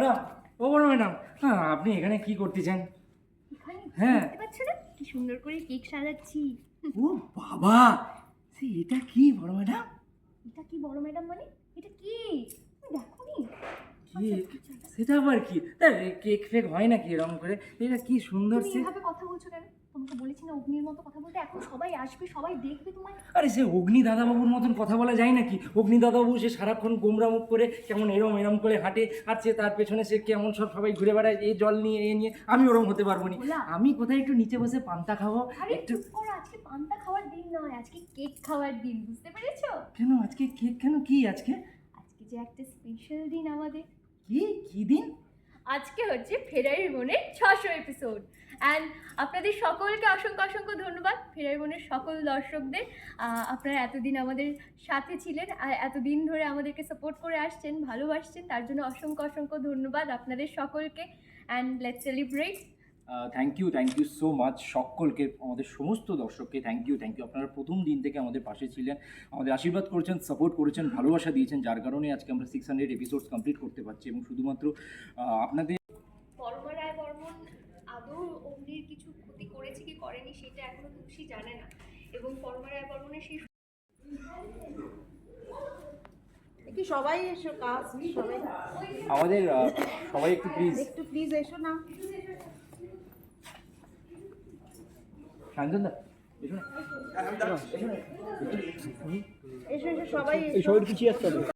Madam ও বড় madam হ্যাঁ আপনি এখানে কি করতেছেন? এখানে হ্যাঁ। পাচ্ছ না কি সুন্দর করে কেক সাজাচ্ছি। ও বাবা সে এটা কি বড় ম্যাডাম? এটা কি বড় ম্যাডাম মানে? এটা কি দেখো নি। কেক? সেটা আবার কি। কেক ফেক হয় নাকি এরকম করে? এটা কি সুন্দর তুমি সে এভাবে কথা বলছো কেন? তোমাকে বলেছি না অগ্নির মতো কথা বলতে। এখন সবাই আসবে সবাই দেখবে তোমায়। আরে সে অগ্নি দাদাবাবুর মতন কথা বলা যায় নাকি? অগ্নি দাদাবাবু সে সারাক্ষণ গোমরা মুখ করে কেমন এরম এরম করে হাঁটে আর সে তার পেছনে সে কেমন সব সবাই ঘুরে বেড়ায় এই জল নিয়ে এ নিয়ে। আমি ওরম হতে পারব না। আমি কোথায় একটু নিচে বসে পান্তা খাব? একটু আজকে পান্তা খাওয়ার দিন নয় আজকে কেক খাওয়ার দিন বুঝতে পেরেছ? কেন? আজকে কেক কেন? কি আজকে? আজকে যে একটা স্পেশাল দিন আমাদের। কি দিন আজকে হচ্ছে ফেরারি বোনের ছশো এপিসোড অ্যান্ড আপনাদের সকলকে অসংখ্য অসংখ্য ধন্যবাদ ফেরারি বোনের সকল দর্শকদের। আপনারা এতদিন আমাদের সাথে ছিলেন আর এতদিন ধরে আমাদেরকে সাপোর্ট করে আসছেন, ভালোবাসছেন, তার জন্য অসংখ্য অসংখ্য ধন্যবাদ আপনাদের সকলকে। And let celebrate thank you thank you so much সকলকে আমাদের সমস্ত দর্শককে থ্যাংক ইউ থ্যাংক ইউ আপনারা প্রথম দিন থেকে আমাদের পাশে ছিলেন আমাদের আশীর্বাদ করেছেন সাপোর্ট করেছেন ভালোবাসা দিয়েছেন যার কারণে আজকে আমরা সিক্স হান্ড্রেড এপিসোডস কমপ্লিট করতে পারছি এবং শুধুমাত্র আপনাদের পরমা বর্মন আদৌ অগ্নির কিছু ক্ষতি করেছে কি করেনি সেটা এখনও তুলসী জানে না। এবং পরমা বর্মনের সেই কি সবাই এসো কাজ সবাই। আমাদের সবাই একটু প্লিজ একটু প্লিজ এসো না। শান্তন দা এসো না। এসো এসো সবাই এই শরীর পিছিয়ে আসতে হবে।